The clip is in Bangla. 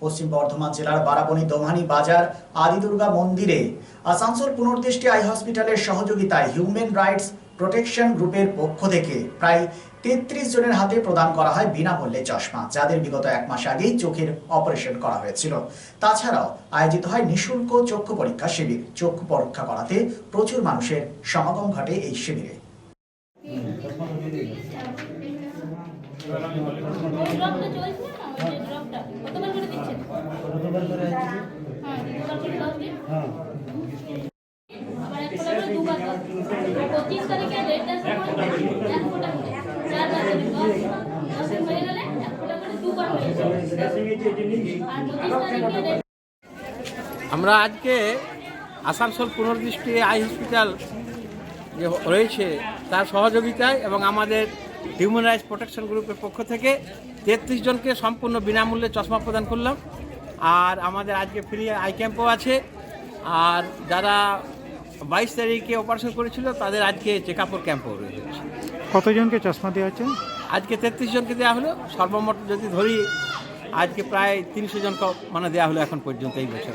পশ্চিম বর্ধমান জেলার বারাবণী দোমানি বাজার আদিদুর্গা মন্দিরে আসানসোল পুনর্দৃষ্টি আই হসপিটালের সহযোগিতায় হিউম্যান রাইটস প্রোটেকশন গ্রুপের পক্ষ থেকে প্রায় তেত্রিশ জনের হাতে প্রদান করা হয় বিনামূল্যে চশমা, যাদের বিগত এক মাস আগেই চোখের অপারেশন করা হয়েছিল। তাছাড়াও আয়োজিত হয় নিঃশুল্ক চক্ষু পরীক্ষা শিবির। চক্ষু পরীক্ষা করাতে প্রচুর মানুষের সমাগম ঘটে এই শিবিরে। চলছে না? ওই কতবার করে দিচ্ছেন কতবার করে আছে হ্যাঁ দ্বিতীয়বার করে দশ দিন হ্যাঁ আবার এক ফোঁটা করে দুবার দশ দিন আমরা আজকে আসানসোল পুনর্দৃষ্টি আই হসপিটাল যে রয়েছে, তার সহযোগিতায় এবং আমাদের হিউম্যান রাইটস প্রোটেকশন গ্রুপের পক্ষ থেকে তেত্রিশ জনকে সম্পূর্ণ বিনামূল্যে চশমা প্রদান করলাম। আর আমাদের আজকে ফ্রি আই ক্যাম্পও আছে। আর যারা বাইশ তারিখে অপারেশন করেছিল তাদের আজকে চেক আপর ক্যাম্পও রয়েছে কতজনকে চশমা দেওয়া হচ্ছে আজকে তেত্রিশ জনকে দেওয়া হলো। সর্বমোট যদি ধরি আজকে প্রায় তিনশো জনকে মানে দেওয়া হলো এখন পর্যন্ত এই বছর।